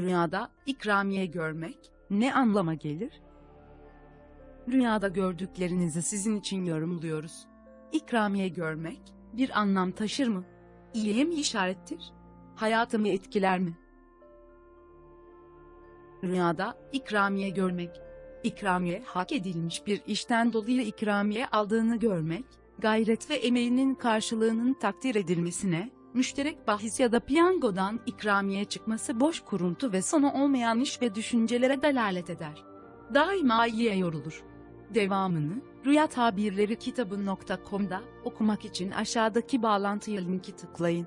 Rüyada ikramiye görmek ne anlama gelir? Rüyada gördüklerinizi sizin için yorumluyoruz. İkramiye görmek bir anlam taşır mı? İyiye mi işarettir? Hayatımı etkiler mi? Rüyada ikramiye görmek. İkramiye hak edilmiş bir işten dolayı ikramiye aldığını görmek, gayret ve emeğinin karşılığının takdir edilmesine, müşterek bahis ya da piyangodan ikramiye çıkması boş kuruntu ve sonu olmayan iş ve düşüncelere delalet eder. Daima iyiye yorulur. Devamını Rüya Tabirleri kitabı.com'da okumak için aşağıdaki bağlantıya linki tıklayın.